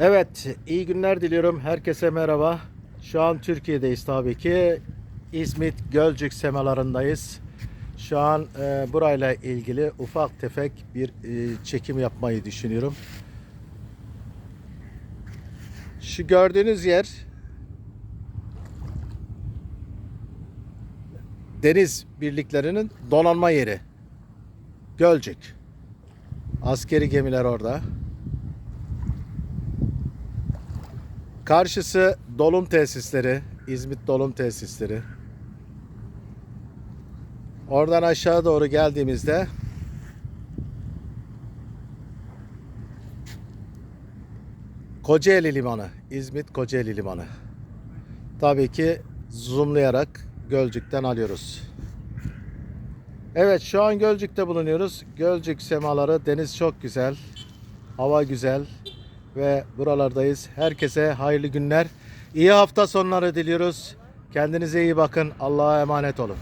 Evet, iyi günler diliyorum. Herkese merhaba. Şu an Türkiye'deyiz tabii ki. İzmit Gölcük semalarındayız. Şu an e, burayla ilgili ufak tefek bir e, çekim yapmayı düşünüyorum. Şu gördüğünüz yer deniz birliklerinin donanma yeri. Gölcük. Askeri gemiler orada. Karşısı dolum tesisleri, İzmit dolum tesisleri. Oradan aşağı doğru geldiğimizde Kocaeli Limanı, İzmit Kocaeli Limanı. Tabii ki zoomlayarak Gölcük'ten alıyoruz. Evet şu an Gölcük'te bulunuyoruz. Gölcük semaları, deniz çok güzel. Hava güzel ve buralardayız. Herkese hayırlı günler. İyi hafta sonları diliyoruz. Kendinize iyi bakın. Allah'a emanet olun.